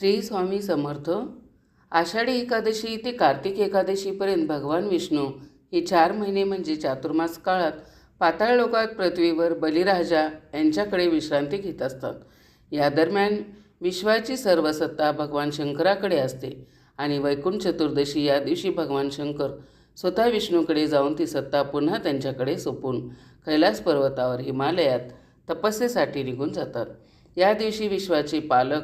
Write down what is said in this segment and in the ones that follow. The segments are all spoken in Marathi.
श्री स्वामी समर्थ. आषाढी एकादशी ते कार्तिक एकादशीपर्यंत भगवान विष्णू हे चार महिने म्हणजे चातुर्मास काळात पाताळ लोकात पृथ्वीवर बलिराजा यांच्याकडे विश्रांती घेत असतात. या दरम्यान विश्वाची सर्व सत्ता भगवान शंकराकडे असते आणि वैकुंठ चतुर्दशी या दिवशी भगवान शंकर स्वतः विष्णूकडे जाऊन ती सत्ता पुन्हा त्यांच्याकडे सोपून कैलास पर्वतावर हिमालयात तपस्येसाठी निघून जातात. या दिवशी विश्वाचे पालक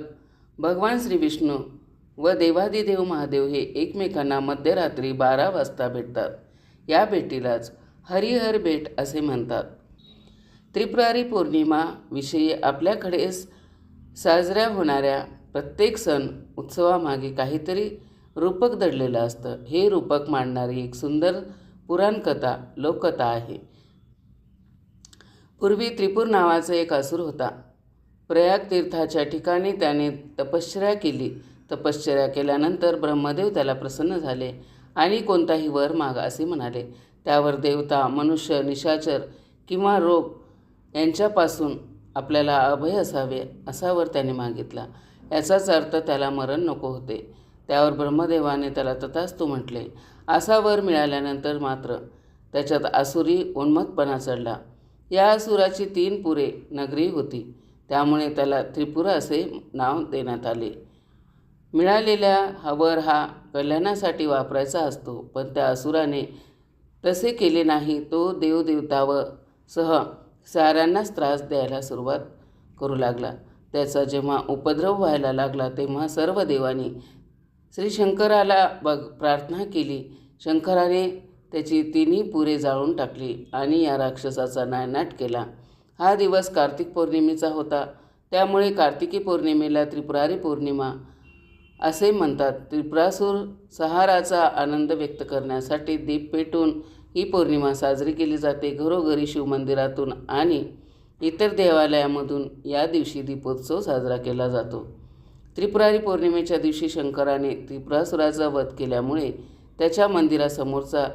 भगवान श्री विष्णू व देवादिदेव महादेव हे एकमेकांना मध्यरात्री बारा वाजता भेटतात. या भेटीलाच हरिहर भेट असे म्हणतात. त्रिपुरारी पौर्णिमाविषयी आपल्याकडेच आपल्याकडे साजऱ्या होणाऱ्या प्रत्येक सण उत्सवामागे काहीतरी रूपक दडलेलं असतं. हे रूपक मांडणारी एक सुंदर पुराणकथा लोककथा आहे. पूर्वी त्रिपूर नावाचा एक असुर होता. प्रयाग तीर्थाच्या ठिकाणी त्याने तपश्चर्या केली. तपश्चर्या केल्यानंतर ब्रह्मदेव त्याला प्रसन्न झाले आणि कोणताही वर माग असे म्हणाले. त्यावर देवता मनुष्य निशाचर किंवा रोग यांच्यापासून आपल्याला अभय असावे असा वर त्याने मागितला. याचाच अर्थ त्याला मरण नको होते. त्यावर ब्रह्मदेवाने त्याला तथास्तू म्हटले. असा वर मिळाल्यानंतर मात्र त्याच्यात आसुरी उन्मत्तपणा चढला. या असुराची तीन पुरे नगरी होती. त्यामुळे त्याला त्रिपुरा असे नाव देण्यात आले. मिळालेल्या हवर हा कल्याणासाठी वापरायचा असतो पण त्या असुराने तसे केले नाही. तो देवदेवता व सह साऱ्यांनाच त्रास द्यायला सुरुवात करू लागला. त्याचा जेव्हा उपद्रव व्हायला लागला तेव्हा सर्व देवांनी श्री शंकराला बघ प्रार्थना केली. शंकराने त्याची तिन्ही पुरे जाळून टाकली आणि या राक्षसाचा नायनाट केला. हा दिवस कार्तिक पौर्णिमेचा होता. त्यामुळे कार्तिकी पौर्णिमेला त्रिपुरारी पौर्णिमा असे म्हणतात. त्रिपुरासूर सहाराचा आनंद व्यक्त करण्यासाठी दीप पेटून ही पौर्णिमा साजरी केली जाते. घरोघरी शिवमंदिरातून आणि इतर देवालयामधून या दिवशी दीपोत्सव साजरा केला जातो. त्रिपुरारी पौर्णिमेच्या दिवशी शंकराने त्रिपुरासुराचा वध केल्यामुळे त्याच्या मंदिरासमोरचा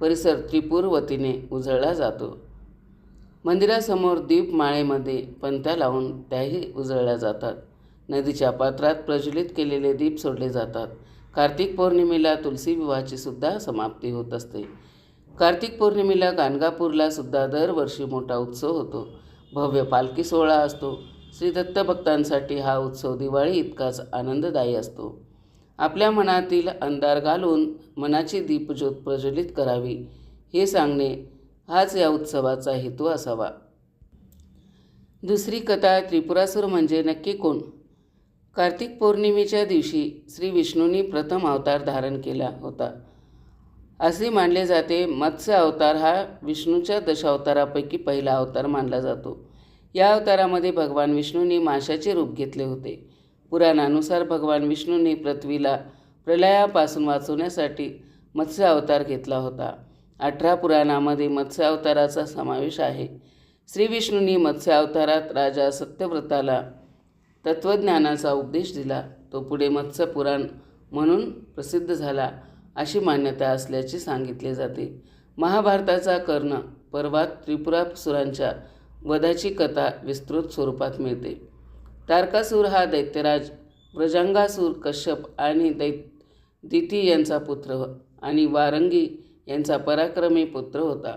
परिसर त्रिपुरवतीने उजळला जातो. मंदिरासमोर दीपमाळेमध्ये पंत्या लावून त्याही उजळल्या जातात. नदीच्या पात्रात प्रज्वलित केलेले दीप सोडले जातात. कार्तिक पौर्णिमेला तुलसी विवाहाची सुद्धा समाप्ती होत असते. कार्तिक पौर्णिमेला गाणगापूरला सुद्धा दरवर्षी मोठा उत्सव होतो. भव्य पालखी सोहळा असतो. श्री दत्त भक्तांसाठी हा उत्सव दिवाळी इतकाच आनंददायी असतो. आपल्या मनातील अंधार घालून मनाची दीपज्योत प्रज्वलित करावी हे सांगणे हाच या उत्सवाचा हेतू असावा. दुसरी कथा त्रिपुरासूर म्हणजे नक्की कोण? कार्तिक पौर्णिमेच्या दिवशी श्री विष्णूंनी प्रथम अवतार धारण केला होता. असे मानले जाते मत्स्य अवतार हा विष्णूच्या दशावतारापैकी पहिला अवतार मानला जातो. या अवतारामध्ये भगवान विष्णूंनी माशाचे रूप घेतले होते. पुराणानुसार भगवान विष्णूंनी पृथ्वीला प्रलयापासून वाचवण्यासाठी मत्स्य अवतार घेतला होता. अठरा पुराणामध्ये मत्स्यावताराचा समावेश आहे. श्री विष्णूंनी राजा सत्यव्रताला तत्त्वज्ञानाचा उपदेश दिला. तो पुढे मत्स्यपुराण म्हणून प्रसिद्ध झाला अशी मान्यता असल्याचे सांगितले जाते. महाभारताचा कर्ण पर्वात त्रिपुरासुरांच्या वधाची कथा विस्तृत स्वरूपात मिळते. तारकासूर हा दैत्यराज व्रजांगासूर कश्यप आणि दै दिती यांचा पुत्र आणि वारंगी यांचा पराक्रमी पुत्र होता.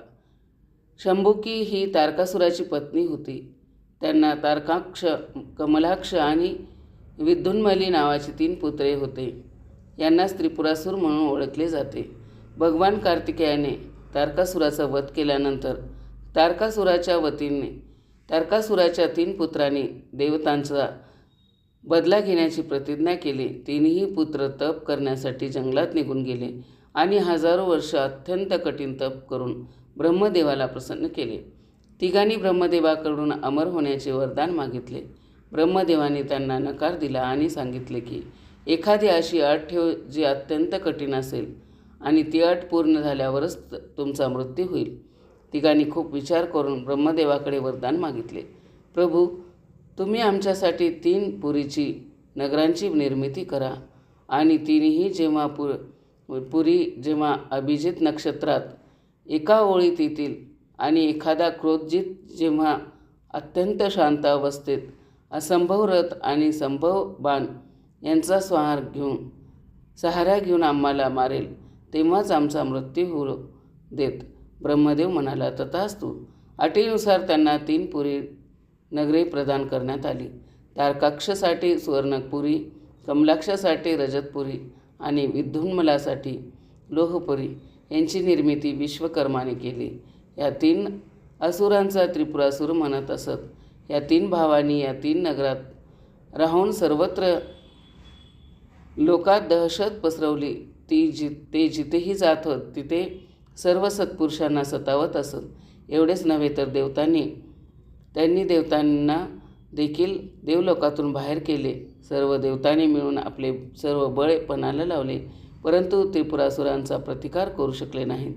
शंभुकी ही तारकासुराची पत्नी होती. त्यांना तारकाक्ष कमलाक्ष आणि विद्युन्मली नावाची तीन पुत्रे होते. यांनाच त्रिपुरासूर म्हणून ओळखले जाते. भगवान कार्तिकेयाने तारकासुराचा वध केल्यानंतर तारकासुराच्या वतीने तारकासुराच्या तीन पुत्रांनी देवतांचा बदला घेण्याची प्रतिज्ञा केली. तिन्ही पुत्र तप करण्यासाठी जंगलात निघून गेले. आणि हजारो वर्ष अत्यंत कठीण तप करून ब्रह्मदेवाला प्रसन्न केले. तिघांनी ब्रह्मदेवाकडून अमर होण्याचे वरदान मागितले. ब्रह्मदेवाने त्यांना नकार दिला आणि सांगितले की एखादी अशी अट ठेव जी अत्यंत कठीण असेल आणि ती अट पूर्ण झाल्यावरच तुमचा मृत्यू होईल. तिघांनी खूप विचार करून ब्रह्मदेवाकडे वरदान मागितले. प्रभू तुम्ही आमच्यासाठी तीन पुरीची नगरांची निर्मिती करा आणि तिन्ही जेव्हा पुर पुरी जेव्हा अभिजित नक्षत्रात एका ओळीत येतील आणि एखादा क्रोधजित जेव्हा अत्यंत शांत अवस्थेत असंभव रथ आणि संभव बाण यांचा स्वहार घेऊन सहारा घेऊन आम्हाला मारेल तेव्हाच आमचा मृत्यू होऊ देत. ब्रह्मदेव म्हणाला तथास्तु अटीनुसार त्यांना तीन पुरी नगरे प्रदान करण्यात आली. तारकाक्षसाठी सुवर्णपुरी कमलाक्षसाठी रजतपुरी आणि विद्युन्मलासाठी लोहपुरी यांची निर्मिती विश्वकर्माने केली. या तीन असुरांचा त्रिपुरासूर म्हणत असत. या तीन भावांनी या तीन नगरात राहून सर्वत्र लोकात दहशत पसरवली. ती जि ते जिथेही जात होत तिथे सर्व सत्पुरुषांना सतावत असत. एवढेच नव्हे तर देवतांनी त्यांनी देवतांना देखील देवलोकातून बाहेर केले. सर्व देवतांनी मिळून आपले सर्व बळे पणाला लावले परंतु त्रिपुरासुरांचा प्रतिकार करू शकले नाहीत.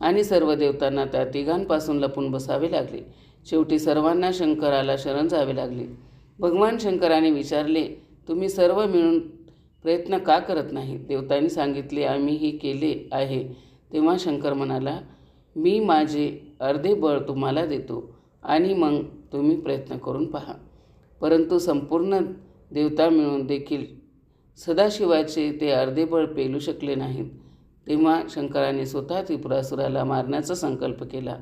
आणि सर्व देवतांना त्या तिघांपासून लपून बसावे लागले. शेवटी सर्वांना शंकराला शरण जावे लागले. भगवान शंकराने विचारले तुम्ही सर्व मिळून प्रयत्न का करत नाही देवतांनी सांगितले आम्ही हे केले आहे. तेव्हा शंकर म्हणाला मी माझे अर्धे बळ तुम्हाला देतो आणि मग तुम्ही प्रयत्न करून पहा. परंतु संपूर्ण देवता मिळून देखील सदाशिवाचे ते अर्धे बळ पेलू शकले नाहीत. तेव्हा शंकराने स्वतः त्रिपुरासुराला मारण्याचा संकल्प केला.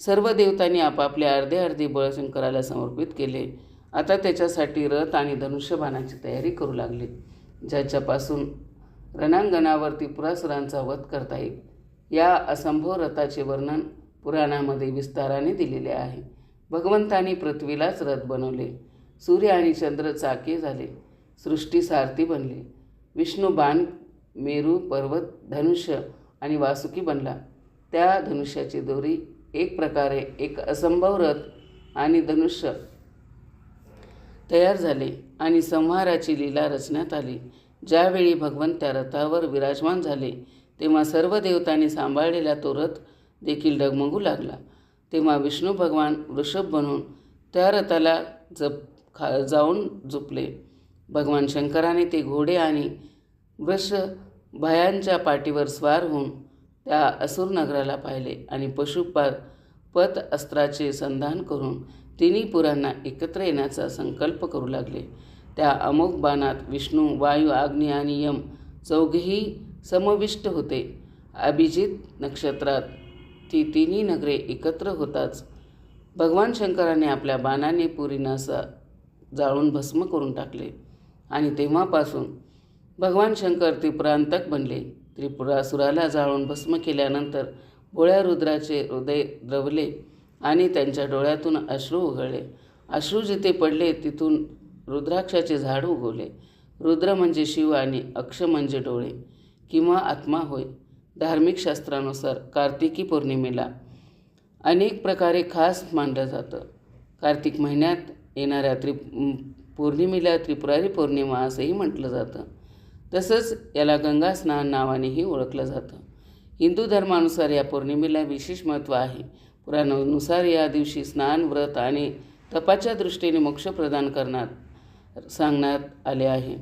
सर्व देवतांनी आपापले अर्धे अर्धे बळ शंकराला समर्पित केले. आता त्याच्यासाठी रथ आणि धनुष्यबाणाची तयारी करू लागले. ज्याच्यापासून रणांगणावर त्रिपुरासुरांचा वध करता येईल या असंभव रथाचे वर्णन पुराणामध्ये विस्ताराने दिलेले आहे. भगवंतानी पृथ्वीलाच रथ बनवले. सूर्य आणि चंद्र चाके झाले. सृष्टी सारथी बनली. विष्णू बाण मेरू पर्वत धनुष्य आणि वासुकी बनला. त्या धनुष्याची दोरी एक प्रकारे एक असंभव रथ आणि धनुष्य तयार झाले आणि संहाराची लीला रचण्यात आली. ज्यावेळी भगवंत त्या रथावर विराजमान झाले तेव्हा सर्व देवतांनी सांभाळलेला तो रथ देखील डगमगू लागला. तेव्हा विष्णू भगवान वृषभ बनून त्या रथाला जप खा जाऊन झोपले. भगवान शंकराने ते घोडे आणि वृष भयांच्या पाठीवर स्वार होऊन त्या असुर नगराला पाहिले आणि पशुपा पत अस्त्राचे संधान करून तिन्ही पुरांना एकत्र येण्याचा संकल्प करू लागले. त्या अमोघ बाणात विष्णू वायू आग्नी आणि यम चौघेही समविष्ट होते. अभिजित नक्षत्रात ती तिन्ही नगरे एकत्र होताच. भगवान शंकराने आपल्या बाणाने पुरीनासा जाळून भस्म करून टाकले. आणि तेव्हापासून भगवान शंकर त्रिपुरांतक बनले. त्रिपुरासुराला जाळून भस्म केल्यानंतर भोळ्या रुद्राचे हृदय द्रवले आणि त्यांच्या डोळ्यातून अश्रू उघळले अश्रू जिथे पडले तिथून रुद्राक्षाचे झाड उगवले. रुद्र म्हणजे शिव आणि अक्ष म्हणजे डोळे. किंवा आत्मा होय. धार्मिक शास्त्रानुसार कार्तिकी पौर्णिमेला अनेक प्रकारे खास मानलं जातं. कार्तिक महिन्यात येणाऱ्या त्रि पौर्णिमेला त्रिपुरारी पौर्णिमा असंही म्हटलं जातं. तसंच याला गंगा स्नान नावानेही ओळखलं जातं. हिंदू धर्मानुसार या पौर्णिमेला विशेष महत्त्व आहे. पुराणानुसार या दिवशी स्नान व्रत आणि तपाच्या दृष्टीने मोक्ष प्रदान करण्यात सांगण्यात आले आहे.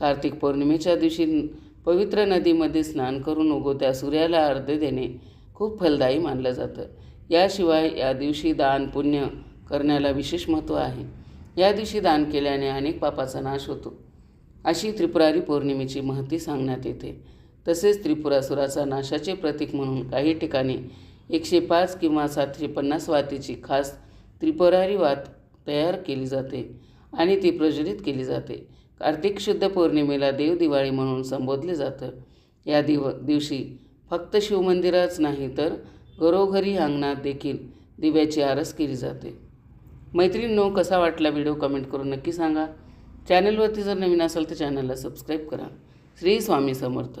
कार्तिक पौर्णिमेच्या दिवशी पवित्र नदीमध्ये स्नान करून उगवत्या सूर्याला अर्ध्य देणे खूप फलदायी मानलं जातं. याशिवाय या दिवशी दान पुण्य करण्याला विशेष महत्त्व आहे. या दिवशी दान केल्याने अनेक पापाचा नाश होतो. अशी त्रिपुरारी पौर्णिमेची महती सांगण्यात येते. तसेच त्रिपुरासुराचा नाशाचे प्रतीक म्हणून काही ठिकाणी एकशे पाच किंवा सातशे पन्नास वातीची खास त्रिपुरारी वात तयार केली जाते आणि ती प्रज्वलित केली जाते. कार्तिक शुद्ध पौर्णिमेला देवदिवाळी म्हणून संबोधले जातं. या दिव दिवशी फक्त शिवमंदिराच नाही तर घरोघरी अंगणात देखील दिव्याची आरस केली जाते. मैत्रिणींनो कसा वाटला व्हिडिओ कमेंट करून नक्की सांगा. चॅनलवरती जर नवीन असाल तर चॅनलला सबस्क्राईब करा. श्री स्वामी समर्थ.